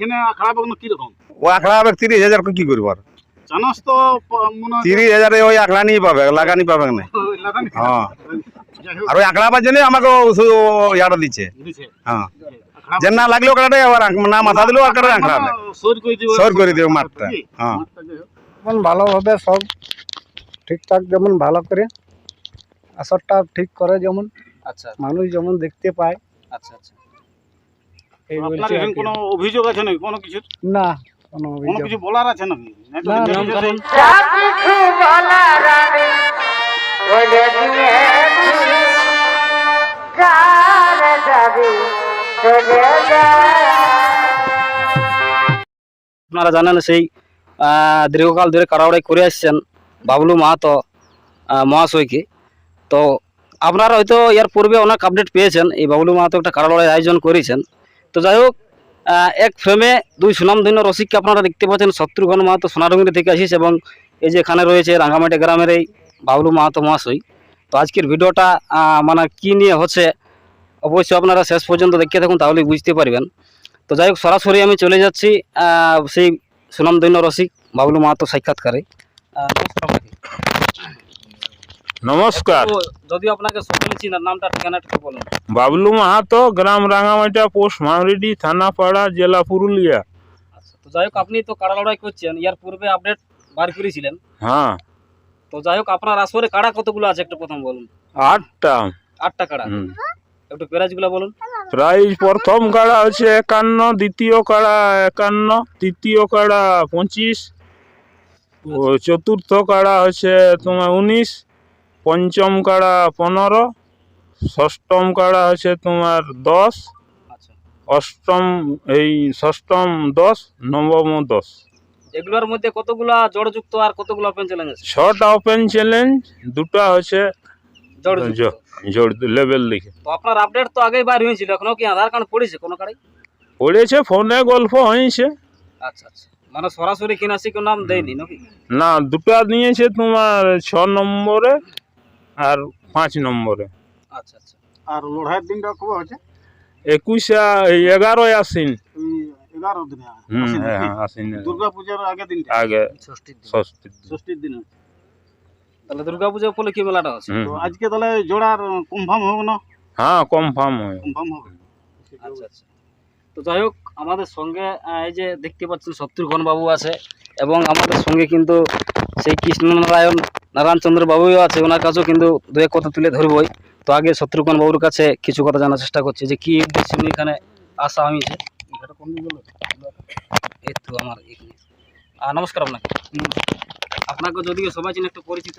এখানে আখড়া বাগানো কীরকম ও আখড়া হবে তিরিশ হাজার কি করব আর? জানাস তো মনে হয় তিরিশ হাজারে ওই আখড়া নিয়ে পাবে লাগানি পাবে না। হ্যাঁ। আর ওই আখড়া জন্য আমাকে ইয়াটা দিচ্ছে। হ্যাঁ। যে না লাগলেও কাটাটাই আবার না মাথা দিলেও আর কাটা আখড়া সর করে দিবে। সর মাঠটা। হ্যাঁ। যেমন ভালোভাবে সব ঠিকঠাক যেমন ভালো করে আসরটা ঠিক করে যেমন আচ্ছা। মানুষ যেমন দেখতে পায়। আচ্ছা আচ্ছা। আপনার এখানে। কোনো অভিযোগ আছে নাকি? কোনো কিছু? না কোনো কোনো কিছু বলার আছে নাকি? নাকি না, দেখে নিয়ম যে কানুন আপনারা জানেন সেই আহ, দীর্ঘকাল ধরে কারাওড়াই করে আসছেন বাবলু মাহাতো মহাশয়কে। তো আপনারা হয়তো এর পূর্বে অনেক আপডেট পেয়েছেন। এই বাবলু মাহাতো একটা কারাড়াই আয়োজন করেছেন। তো যাই হোক এক ফ্রেমে দুই সুনামধন্য রসিককে আপনারা দেখতে পাচ্ছেন। শত্রুঘ্ন মাহাতো সোনারঙ্গিনী থেকে আসিস এবং এই যে এখানে রয়েছে রাঙ্গামাটি গ্রামের এই বাবলু মাহাতো মহাশয়। তো আজকের ভিডিওটা মানে কী নিয়ে হচ্ছে, অবশ্যই আপনারা শেষ পর্যন্ত দেখতে থাকুন, তাহলেই বুঝতে পারবেন। তো যাই হোক, সরাসরি আমি চলে যাচ্ছি সেই সুনামধন্য রসিক বাবলু মাহাতো সাক্ষাৎকারে। নমস্কার। যদি আপনাকে সকলে চিনার নামটা ঠিকানাটা বলুন। বাবলু মাহাতো গ্রাম রাঙামাটা পোস্ট মামরিডি থানাপাড়া জেলা পুরুলিয়া। আচ্ছা তো যাই হোক আপনি তো কাড়া লড়াই করছেন ইয়ার পূর্বে আপডেট বার করেছিলেন হ্যাঁ। তো যাই হোক আপনার আসরে কাড়া কতগুলো আছে একটু প্রথম বলুন। আটটা। আটটা কাড়া। একটু প্রাইজগুলো বলুন। প্রাইজ প্রথম কাড়া হচ্ছে একান্ন দ্বিতীয় কাড়া একান্ন তৃতীয় কাড়া পঁচিশ ও চতুর্থ কাড়া হচ্ছে তোমার উনিশ পঞ্চম কাড়া পনেরো ষষ্ঠম কাড়া হচ্ছে তোমার দশ আচ্ছা। অষ্টম এই ষষ্ঠম দশ নবম দশ। এগুলোর মধ্যে কতগুলা জড়যুক্ত আর কতগুলো ওপেন চ্যালেঞ্জ আছে? ছটা ওপেন চ্যালেঞ্জ দুটা হচ্ছে লেভেল লিখে তো আপনার আপডেট তো আগেই বার হয়েছিল এখনও কি আধার কার্ড পড়েছে কোনো কাড়াই পড়েছে ফোনে গল্প হয়েছে। আচ্ছা আচ্ছা। মানে সরাসরি কিনাসি নাম দেয়নি নাকি? না দুটা নিয়েছে তোমার ছ নম্বরে আর পাঁচ নম্বরে। আচ্ছা আচ্ছা। আর লড়াইয়ের দিনটা কবে হচ্ছে একুশে এই এগারোই আসিন। এগারো দিনে হ্যাঁ হ্যাঁ, আসিন। দুর্গা পূজার আগের দিনটা? আগে ষষ্ঠীর দিন। ষষ্ঠীর দিন। দিনে। তাহলে দুর্গা পূজা উপলক্ষে মেলাটা আছে তো আজকে তাহলে জোড়ার কনফার্ম হবে না? হ্যাঁ কনফার্ম হয় কনফার্ম হবে। আচ্ছা আচ্ছা। তো যাই হোক আমাদের সঙ্গে এই যে দেখতে পাচ্ছেন শত্রুঘ্ন বাবু আছে এবং আমাদের সঙ্গে কিন্তু সেই কৃষ্ণনারায়ণ নারায়ণ চন্দ্র বাবুও আছে ওনার কাছেও কিন্তু দু এক কথা তুলে ধরবই। তো আগে শত্রুঘ্ন বাবুর কাছে কিছু কথা জানার চেষ্টা করছি যে কি উদ্দেশ্যে উনি এখানে আসা বলো? এই তো আমার নমস্কার আপনাকে। আপনাকে যদি সবাই চিনে একটু পরিচিত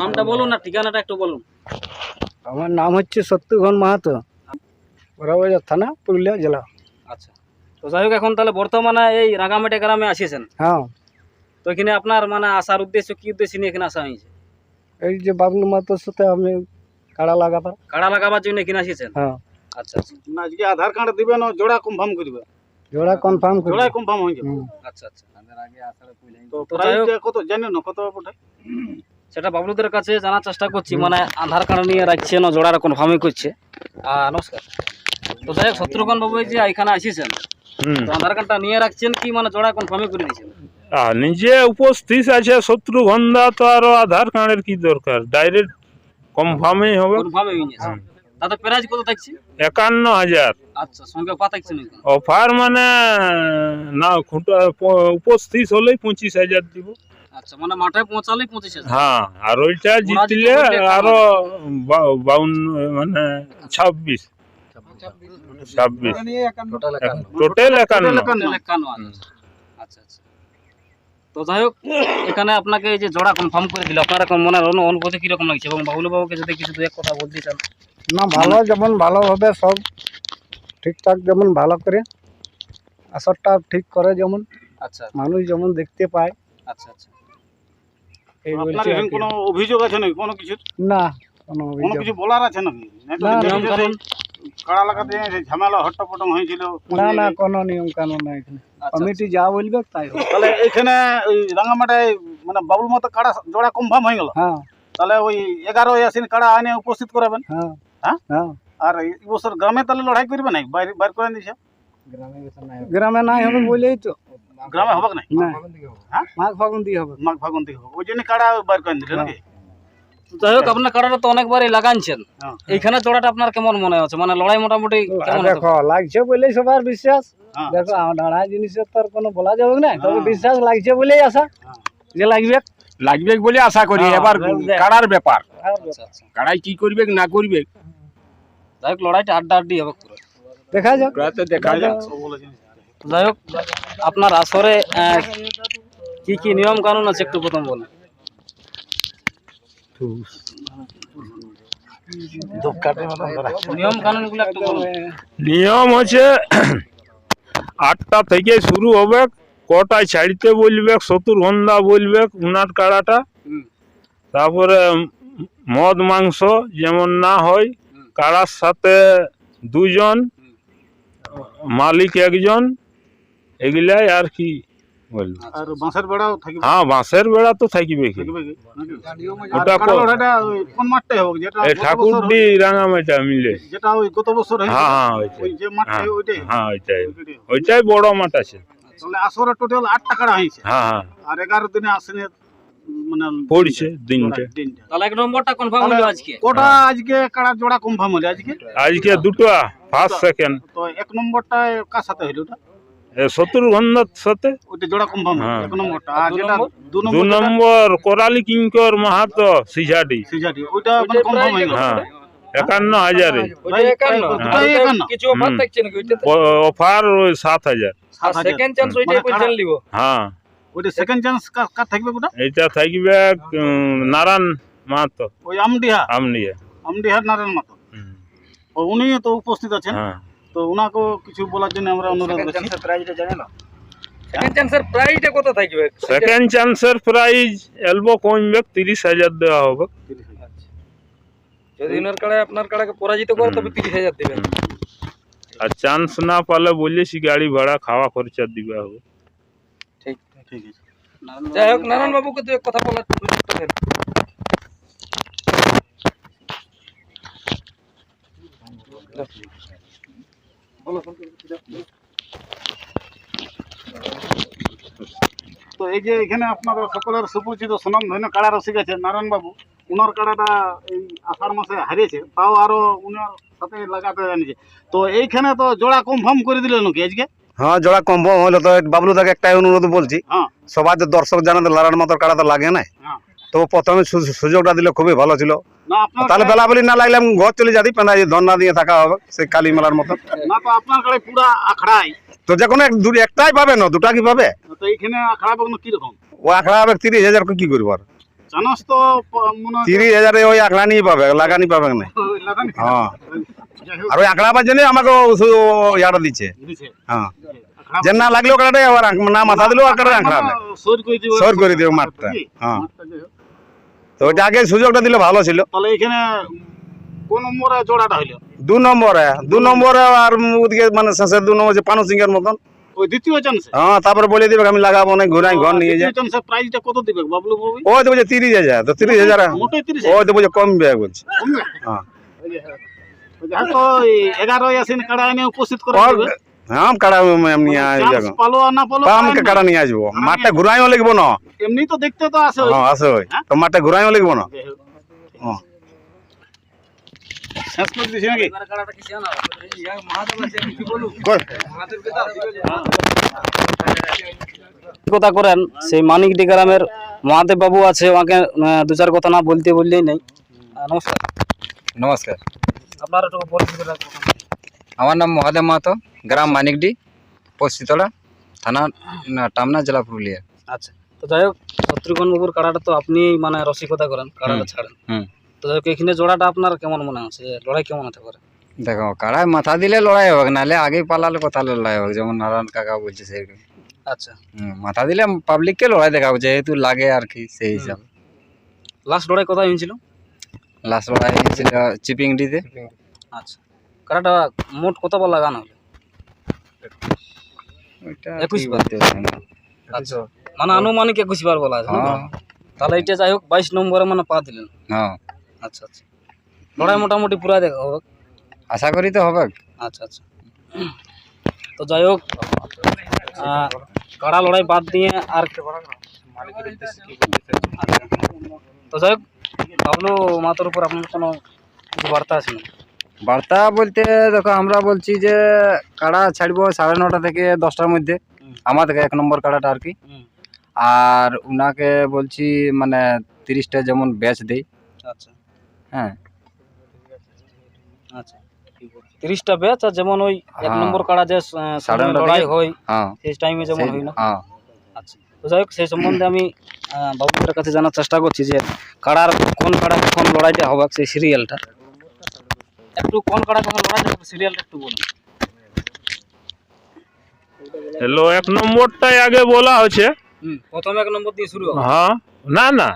নামটা বলুন না ঠিকানাটা একটু বলুন। আমার নাম হচ্ছে সত্যঘন মাহাতো। বড়বাজার থানা পুরুলিয়া জেলা। আচ্ছা। তো যাই হোক এখন তাহলে বর্তমানে এই রাঙামাটি গ্রামে আসিয়েছেন। হ্যাঁ। তো এখানে আপনার মানে আসার উদ্দেশ্য কি উদ্দেশ্য নিয়ে এখানে আসা হয়েছে? এই যে বাবলু মাহাতোর সাথে আমি কাড়া লাগাবার কাড়া লাগাবার জন্য এখানে আসিয়েছেন? হ্যাঁ। আচ্ছা আচ্ছা। না আজকে আধার কার্ড দিবে না জোড়া কনফার্ম করবে। জোড়া কনফার্ম করি জোড়াই কনফার্ম হয়ে যাবে। আচ্ছা আচ্ছা। তো তো যাই হোক। প্রাইসটা কত জানেন না কত বটে সেটা বাবলুদের কাছে জানার চেষ্টা করছি মানে আধার কার্ড নিয়ে রাখছে না জোড়াটা কনফার্মই করছে। নমস্কার। তো যাই হোক শত্রুঘ্ন বাবু এই যে এখানে আসিয়েছেন তো আধার কার্ডটা নিয়ে রাখছেন কি মানে জোড়া কনফার্মই করে দিয়েছেন আর নিজে উপস্থিত আছে শত্রুঘ্নদা তো আরও আধার কার্ডের কি দরকার? ডাইরেক্ট কনফার্মই হবে। কনফার্মই হয়ে তাতে কত থাকছে? একান্ন হাজার। আচ্ছা সঙ্গে পা থাকছে অফার মানে না খুঁটা উপস্থিত হলেই পঁচিশ হাজার দিব। আচ্ছা মানে মাঠে পৌঁছালেই পঁচিশ হাজার। হ্যাঁ আর ওইটা জিতলে জিতলে আরও বাউন্ন মানে ছাব্বিশ। ছাব্বিশ। টোটাল একান্ন। একান্ন। আচ্ছা আচ্ছা। তো যাই হোক এখানে আপনাকে এই যে জোড়া কনফার্ম করে দিল আপনার এখন মনে অনু- অনুভূতি কীরকম লাগছে? এবং বাবুল বাবুকে যদি কিছু দু এক কথা বলতে চান। না ভালো যেমন ভালোভাবে সব ঠিকঠাক যেমন ভালো করে আসরটা ঠিক করে যেমন আচ্ছা। মানুষ যেমন দেখতে পায়। আচ্ছা আচ্ছা। কোনো অভিযোগ আছে নাকি? কোনো কিছু না কোনো অভিযোগ। কিছু বলার আছে নাকি? না, দেখি কাড়া লাগাতে ঝামেলা হট্টপটং হয়েছিল। না না কোনো নিয়ম কানুন নাই এখানে। আচ্ছা, কমিটি যা বলবে তাই তাহলে এখানে ওই রাঙামাটায় মানে বাবুর মতো কাড়া জোড়া কনফার্ম হয়ে গেল? হ্যাঁ। তাহলে ওই এগারো আসিন কাড়া আইনে উপস্থিত করাবেন? হ্যাঁ। হ্যাঁ? হ্যাঁ। আর এই বছর গ্রামে তাহলে লড়াই করবে নাই? বাইরে বাইর করে দিছে? গ্রামে নাই হবে। বলেই তো। গ্রামে হবে। না হ্যাঁ? মাঘ ফাগুন দিয়ে হবে। মাঘ ফাগুন থেকে হবে। ওই জন্য কাড়া বাইর করে দিলে নাকি? যাই হোক আপনার কাড়াটা তো অনেকবারই লাগানছেন হ্যাঁ। এইখানে জোড়াটা আপনার কেমন মনে হচ্ছে? মানে লড়াই মোটামুটি দেখো লাগছে বলেই সবার বিশ্বাস। হ্যাঁ। দেখো জিনিসের তো আর কোনো বলা যাবে না তবে হ্যাঁ। বিশ্বাস লাগছে বলেই আশা। হ্যাঁ। যে লাগবে। লাগবে বলে আশা করি হ্যাঁ, এবার। কাড়ার ব্যাপার। আচ্ছা আচ্ছা। কাড়াই কি করবে না করবে? যাই হোক লড়াইটা আড্ডা আড্ডি হবে। দেখা যাক। দেখা যাক। যাই হোক আপনার আসরে আহ, কি কি নিয়ম কানুন আছে একটু প্রথম বলুন। নিয়ম হচ্ছে আটটা থেকে শুরু হবে, কটায় ছাড়তে বলবে, সত্তর ঘণ্টা বলবে উনার কাড়াটা। তারপরে মদ, মাংস যেমন না হয়, কাড়ার সাথে দুজন, মালিক একজন, এগুলাই আর কি। আর বাঁশের বেড়াও থাকবে? হ্যাঁ বাঁশের বেড়া তো থাকবে কি। ওটা কোন মাঠটাই হোক যেটা এই গত বছর ঠাকুরডি রাঙামাটা মিলে। যেটা ওই গত বছর হ্যাঁ হ্যাঁ ওই যে মাঠটা হ্যাঁ ওইটাই? হ্যাঁ ওইটাই। ওইটাই। ওইটাই বড় মাঠ আছে। তাহলে আসরে টোটাল আটটা কাড়া হয়েছে হ্যাঁ হ্যাঁ। আর এগারো দিনে আসেনি মানে পড়ছে দিনটা। তাহলে এক নম্বরটা কনফার্ম হলো আজকে? কটা আজকে কাড়া জোড়া কনফার্ম হলো? আজকে? আজকে দুটো ফার্স্ট সেকেন্ড তো এক নম্বরটা কার সাথে হইল ওটা? সাথে? হ্যাঁ। দু নম্বর? কিঙ্কর মাহাতো সিঝাটি মানে কনফার্ম হয়ে। গেল হ্যাঁ। একান্ন। হাজারে অফার ওই সাত হাজার। ওইটাই মানে হ্যাঁ। ওইটা সেকেন্ড চান্স কার থাকবে এটা থাকবে নারায়ণ মাহাতো। ওই আমডিহা। আমডিহার নারায়ণ মাতো উনি তো উপস্থিত আছেন। হ্যাঁ। তো ওনাকেও কিছু বলার জন্য আমরা অনুরোধ করছি। সেকেন্ড চান্সের প্রাইসটা কত থাকবে? সেকেন্ড চান্সের প্রাইজ এলবো কমবে তিরিশ হাজার দেওয়া হবে। যদি ওনার কাড়ে আপনার কাড়াকে পরাজিত করে তবে তিরিশ হাজার দেবেন। আর চান্স না পালে বলেছি গাড়ি ভাড়া খাওয়া খরচা দিবে হবে। ঠিক। আছে। যাই হোক নারায়ণ বাবুকে দু এক কথা বলার সুযোগটা দেন তো এই যে এখানে আপনাদের সকলের সুপরিচিত সুনাম ধন্য কাড়া রসিক আছে নারায়ণ বাবু। উনার কাড়াটা এই আষাঢ় মাসে হারিয়েছে তাও আরও উনার সাথে লাগাতে জানিয়েছে। তো এইখানে তো জোড়া কনফার্ম করে দিলেন নাকি আজকে? হ্যাঁ জোড়া কনফার্ম হলো তো বাবলু তাকে একটাই অনুরোধ বলছি। হ্যাঁ। সবাই তো দর্শক জানাতে লারার মতো কাড়া তো লাগে না হ্যাঁ। তো প্রথমে সুযোগটা দিলে খুবই ভালো ছিল। তাহলে বেলা বলি না লাগলে আমি ঘর চলে যাতি পেনা ধর্না দিয়ে থাকা হবে সেই কালী মেলার মতো। তো যে কোনো একটাই পাবে না দুটা কি পাবে? ও আখড়া হবে তিরিশ হাজার কি করব আর? তিরিশ হাজারে ওই আখড়া নিয়ে পাবে লাগানি পাবে না। হ্যাঁ। আর ওই আখড়া আবার জন্য আমাকে ইয়াটা দিচ্ছে। হ্যাঁ। যে না লাগলেও কাটাটাই আবার না মাথা দিলেও আর কাটা আখড়া সর করে দিবে। মাঠটা। হ্যাঁ। তো ওইটা আগে সুযোগটা দিলে ভালো ছিল। তাহলে এখানে কোন নম্বরে জোড়াটা হইল? দু নম্বরে দু নম্বরে আর ওদিকে মানে শেষের দু নম্বর যে পানু সিংহের মতন। ওই দ্বিতীয় চান্সে হ্যাঁ তারপরে বলে দিবে আমি লাগাবো না ঘুরাই ঘর নিয়ে দ্বিতীয় চান্সে প্রাইসটা কত দিবে বাবলু বাবু? ওই তো বলছে তিরিশ হাজার তো তিরিশ হাজার। মোটেই তিরিশ ওই তো বলছে কমবে বলছে। হ্যাঁ। যাই এগারো আসেন কাড়া এনে উপস্থিত করে কাড়া আমি নিয়ে চান্স আসব পালো না পালো আমি কাড়া নিয়ে আসব মাঠটা ঘুরাইও লাগবো না এমনি তো দেখতে তো আসে হ্যাঁ আছে ওই তো মাঠটা ঘুরাইও লাগবো না যাই শেষ করে দিছি নাকি কাড়াটা কি জানা মহাদেব আছে কিছু বলুন কথা করেন সেই মানিকডি গ্রামের মহাদেব বাবু আছে ওকে দু চার কথা না বলতে বললেই নেই। নমস্কার। নমস্কার। আপনার একটু পরিচিত আমার নাম মহাদেব মাহাতো। গ্রাম মানিকডি পশ্চিতলা থানা টামনা জেলা পুরুলিয়া। আচ্ছা তো যাই হোক শত্রুঘ্ন বাবুর কাড়াটা তো আপনি মানে রসিকতা করেন কাড়াটা ছাড়েন। তো যাই হোক এখানে জোড়াটা আপনার কেমন মনে হচ্ছে? লড়াই কেমন হতে পারে? দেখো কাড়ায় মাথা দিলে লড়াই হবে নাহলে আগেই পালালে কথা লড়াই হবে যেমন নারায়ণ কাকা বলছে সেরকম আচ্ছা। মাথা দিলে পাবলিককে লড়াই দেখাবো যেহেতু লাগে আর কি সেই হিসাব। লাস্ট লড়াই কোথায় হয়েছিল? লাস্ট লড়াই হয়েছিল চিপিংডিতে। আচ্ছা। কাড়াটা মোট কত বল লাগানো হলো? ওইটা একুশ বার। আচ্ছা। মানে আনুমানিক একুশ বার বলা আছে হ্যাঁ। তাহলে এটা যাই হোক বাইশ নম্বরে মানে পা দিলেন। হ্যাঁ। আচ্ছা আচ্ছা। লড়াই মোটামুটি পুরা দেখা হবে আশা করি তো হবে। আচ্ছা আচ্ছা। তো যাই হোক কাড়া লড়াই বাদ দিয়ে আর। তো যাই হোক বাবলু মাতার উপর আপনার কোনো কিছু বার্তা আছে না বার্তা বলতে দেখো আমরা বলছি যে কাড়া ছাড়বো সাড়ে নটা থেকে দশটার মধ্যে। হুম। আমাদের এক নম্বর কাড়াটা আর কি। আর উনাকে বলছি মানে তিরিশটা যেমন ব্যাচ দেই। আচ্ছা। হ্যাঁ। আচ্ছা। তিরিশটা ব্যাচ আর যেমন ওই এক হ্যাঁ। নম্বর কাড়া যে লড়াই হয় হ্যাঁ। সেই টাইমে যেমন হয় না। হ্যাঁ। আচ্ছা। তো যাই হোক সেই সম্বন্ধে আমি বাবুদের কাছে জানার চেষ্টা করছি যে কাড়ার কোন কাড়া কখন লড়াইটা হবে সেই সিরিয়ালটা একটু কোন লড়াইটা হবে সিরিয়ালটা একটু বলুন। হ্যালো এক নম্বরটাই আগে বলা হচ্ছে প্রথম এক নম্বর দিয়ে শুরু হ্যাঁ না না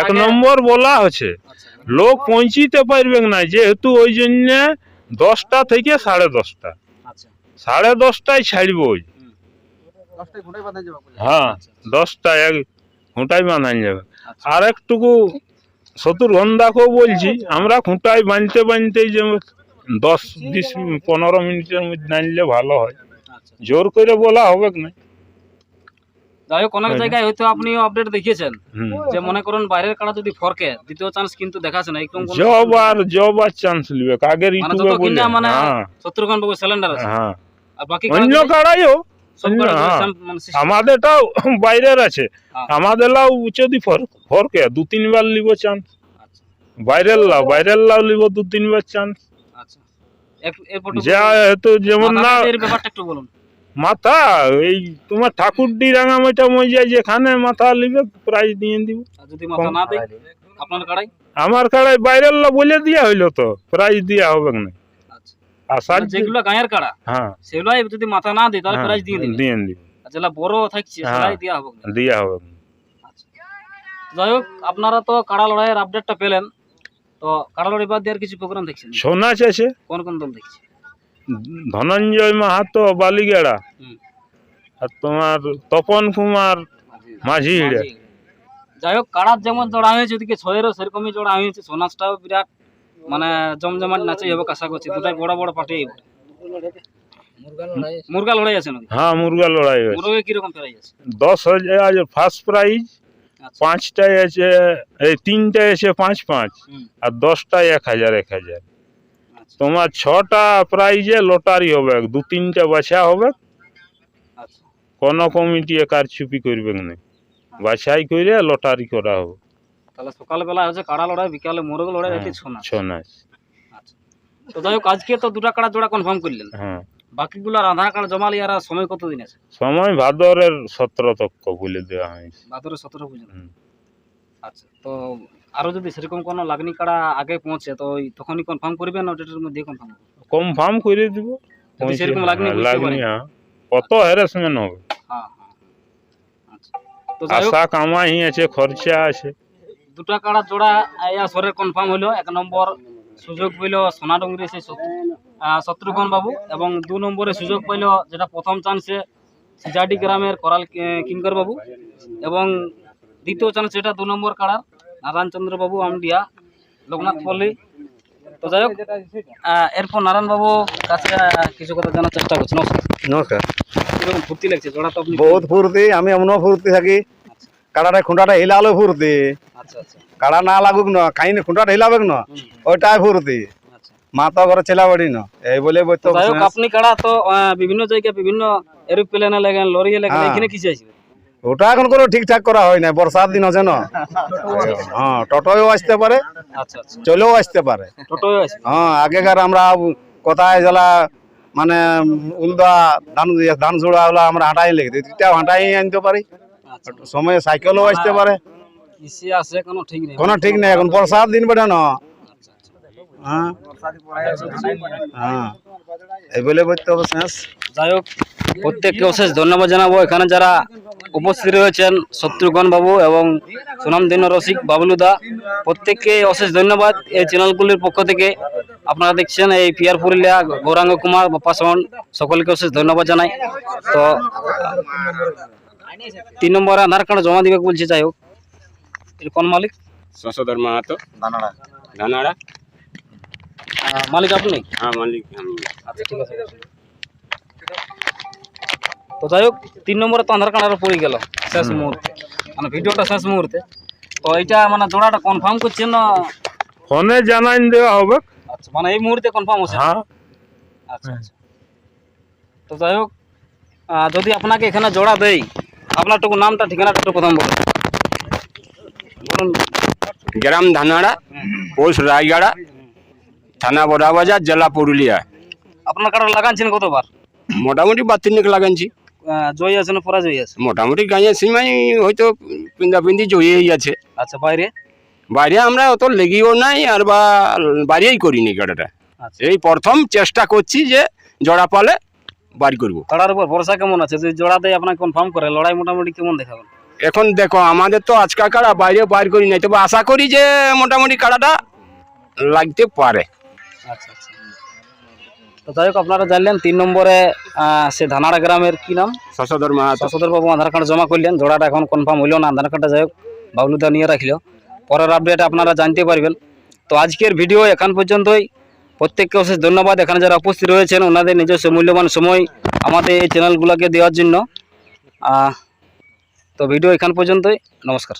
এক নম্বর বলা আচ্ছা লোক পৌঁছিতে পারবে না যেহেতু ওই জন্য দশটা থেকে সাড়ে দশটা। আচ্ছা। সাড়ে দশটায় ছাড়ব ওই। হ্যাঁ দশটায় এক বাঁধান যাবে। আচ্ছা। আর একটুকু শত্রু ঘন্টাকেও বলছি আমরা খুঁটাই বাঁধতে বাঁধতে যে দশ বিশ পনেরো মিনিটের মধ্যে আনলে ভালো হয়। আচ্ছা। জোর করে বলা হবে না? যাই হোক অনেক জায়গায় হয়তো আপনিও আপডেট দেখিয়েছেন যে মনে করুন বাইরের কাড়া যদি ফরকে দ্বিতীয় চান্স কিন্তু দেখাচ্ছে না এরকম জব আর জব আর চান্স লিবে আগের মানে ইউটিউবে বলে মানে হ্যাঁ। শত্রুঘ্ন বাবু সিলিন্ডার আছে। হ্যাঁ। আর বাকি অন্য কাড়াইও হ্যাঁ। same মানে। আমাদেরটাও বাইরের আছে। হ্যাঁ। আমাদের লাও যদি ফরকে দু তিনবার লিব চান্স আচ্ছা। বাইরের লাও বাইরের লিব দু তিনবার চান্স আচ্ছা। যেমন না এর ব্যাপারটা একটু বলুন। মাথা এই তোমার ঠাকুরডি রাঙামাটা মজায় যেখানে মাথা লিবে প্রাইজ দিয়ে দিব। আর যদি মাথা না দেয় আপনার কাড়াই? আমার কাড়াই বাইরের লা বলে দিয়া হইল তো প্রাইজ দিয়া হবে না। আচ্ছা মানে যেগুলো গায়ের কাড়া হ্যাঁ। সেগুলো যদি মাথা না দেয় তাহলে হ্যাঁ, প্রাইজ দিয়ে দিবে দিয়ে দিব আর যেগুলা বড় থাকছে হ্যাঁ। সেটাই দেওয়া হবে। না। হবে। আচ্ছা। যাই হোক আপনারা তো কাড়া লড়াইয়ের আপডেটটা পেলেন। তো কাড়া লড়াই বাদ দিয়ে আর কিছু প্রোগ্রাম দেখছেন? ছৌ নাচ আছে কোন কোন দল দেখছে? ধনঞ্জয় মাহাতো বালিগেড়া। আর তোমার তপন কুমার মাঝি যাই হোক কাড়ার যেমন জোড়া হয়েছে ওদিকে ছয়েরও সেরকমই জোড়া হয়েছে সোনাসটাও বিরাট। মানে জমজমাট নাচে হবে আশা করছি দুটাই বড় বড় পার্টি মুরগা লড়াই আছে নাকি? হ্যাঁ মুরগা লড়াই হয়েছে। মুরগে কীরকম প্রাইজ আছে? দশ হাজার ফার্স্ট প্রাইজ আচ্ছা। পাঁচটায় আছে এই তিনটায় আছে পাঁচ পাঁচ আর দশটায় এক হাজার এক হাজার। আচ্ছা। তোমার ছটা প্রাইজে লটারি হবে দু তিনটা বাছা হবে। আচ্ছা। কোনো কমিটি একার ছুপি করবে না। বাছাই করে লটারি করা হবে। তাহলে সকালবেলা হচ্ছে কাড়া লড়াই বিকালে মোরগ লড়াই রাতে ছোনা ছৌ নাচ। আচ্ছা। তো যাই হোক আজকে তো দুটা কাড়া জোড়া কনফার্ম করলেন। হ্যাঁ। বাকিগুলো আধার কার্ড জমা লিয়ে আর সময় কতদিন আছে? সময় ভাদরের সতেরো তক বলে দেওয়া হয়েছে। ভাদরের সতেরো পর্যন্ত। আচ্ছা তো আরও যদি সেরকম কোনো লাগনি কাড়া আগে পৌঁছে তো ওই তখনই কনফার্ম করবেন না ডেটের মধ্যে কনফার্ম কনফার্ম করে দিব। সেরকম লাগনি বুঝতে লাগনি। হ্যাঁ। কত হ্যারাসমেন্ট হবে। হ্যাঁ হ্যাঁ আচ্ছা। তো যাই হোক আশা কামাই আছে খরচা আছে। দুটা কাড়া জোড়া ইয়া সরের কনফার্ম হলো। এক নম্বর সুযোগ পেল সোনাডুঙ্গরি সেই শত- আহ, শত্রুঘ্ন বাবু। এবং দু নম্বরে সুযোগ পেল যেটা প্রথম চান্সে সিজাডি গ্রামের করাল কিঙ্কর বাবু। এবং দ্বিতীয় চান্স যেটা দু নম্বর কাড়ার নারায়ণ চন্দ্র বাবু আমডিয়া লোকনাথ পল্লী। তো যাই হোক এরপর নারায়ণ বাবু কাছে কিছু কথা জানার চেষ্টা করছি। নমস্কার। নমস্কার। কীরকম ফুর্তি লাগছে? জোড়া তো বহুত ফুর্তি আমি এমনও ফুর্তি থাকি। কাড়াটা খুঁটাটা হিলালো ফুর্তি আচ্ছা আচ্ছা। কাড়া না লাগুক না কাহিনী খুঁটাটা হিলাবেক না ওইটাই ফুর্তি আচ্ছা। মা তো ঘরে ছেলা বাড়ি না এই বলে বই তো তো যাই হোক আপনি কাড়া তো বিভিন্ন জায়গায় বিভিন্ন এরোপ্লেনে লেগেন লরিয়ে লেগেন হ্যাঁ। এখানে কি চাইছিলেন ওটা এখন কোনো ঠিকঠাক করা হয় না বর্ষার দিন আছে না। হ্যাঁ টোটোও আসতে পারে চলেও আসতে পারে। হ্যাঁ আগেকার আমরা কোথায় জ্বালা মানে উলদা ধান ধান ওগুলা আমরা হাঁটাই লেগে এটাও হাঁটাই আনতে পারি। সময়ে সাইকেলও আসতে পারে। কিসে আছে কোনো ঠিক নেই। কোনো ঠিক নেই এখন বর্ষার দিন বেটা না। আচ্ছা আচ্ছা। হ্যাঁ? হ্যাঁ। এই বলে বলতে হবে শেষ যাই হোক প্রত্যেককে অশেষ ধন্যবাদ জানাব। এখানে যারা উপস্থিত রয়েছেন শত্রুঘ্ন বাবু এবং সুনামদিন রসিক বাবলুদা প্রত্যেককে অশেষ ধন্যবাদ এই চ্যানেলগুলির পক্ষ থেকে। আপনারা দেখছেন এই পিয়ার পুরুলিয়া গৌরাঙ্গ কুমার বাপ্পা সকলকে অশেষ ধন্যবাদ জানাই। তো তিন নম্বরে আধার কার্ড জমা দিবে বলছে যাই হোক। এর কোন মালিক? শশধর মাহাতো। দানাড়া ধানাড়া। মালিক আপনি? হ্যাঁ মালিক আমি। আচ্ছা ঠিক আছে। তো যাই হোক তিন নম্বরে তো আধার কার্ড আরও পড়ে গেল শেষ মুহূর্তে। মানে ভিডিওটা শেষ মুহূর্তে। তো এটা মানে জোড়াটা কনফার্ম করছেন না? ফোনে জানাই দেওয়া হবে। আচ্ছা মানে এই মুহূর্তে কনফার্ম হচ্ছে? হ্যাঁ। আচ্ছা আচ্ছা। তো যাই হোক যদি আপনাকে এখানে জোড়া দেই আপনার টুকু নামটা ঠিকানাটা একটু প্রথম বলুন। বলুন গ্রাম ধানাড়া পোস্ট রায়গাড়া থানা বড়াবাজার জেলা পুরুলিয়া। আপনার কার্ড লাগাচ্ছেন কতবার? মোটামুটি বাতিনিক লাগাইছি আহ, জয় আছে না পরাজয় আছে মোটামুটি গাঁয়ের সীমায় হয়তো পিন্দা পিন্দি জয়েই আছে আচ্ছা বাইরে? বাইরে আমরা অত লেগিও নাই আর বা বাড়িয়েই করিনি গাড়াটা। আচ্ছা। এই প্রথম চেষ্টা করছি যে জড়া পালে বাড়ি করব। কাড়ার উপর ভরসা কেমন আছে? যে জোড়া দেয় আপনাকে কনফার্ম করে লড়াই মোটামুটি কেমন দেখাবেন? এখন দেখো আমাদের তো আজকাল কাড়া বাইরে বাইর করি নাই তবে আশা করি যে মোটামুটি কাড়াটা লাগতে পারে। আচ্ছা আচ্ছা। তো যাই হোক আপনারা জানলেন তিন নম্বরে সে ধানাড়া গ্রামের কি নাম? শশধর মাহাতো। শশধর বাবু আধার কার্ড জমা করলেন জোড়াটা এখন কনফার্ম হইল না আধার কার্ডটা যাই হোক বাবলুদা নিয়ে রাখল। পরের আপডেট আপনারা জানতে পারবেন। তো আজকের ভিডিও এখান পর্যন্তই। প্রত্যেককে অশেষ ধন্যবাদ। এখানে যারা উপস্থিত রয়েছেন, ওনাদের নিজস্ব মূল্যবান সময় আমাদের এই চ্যানেলগুলোকে দেওয়ার জন্য। তো ভিডিও এখান পর্যন্তই। নমস্কার।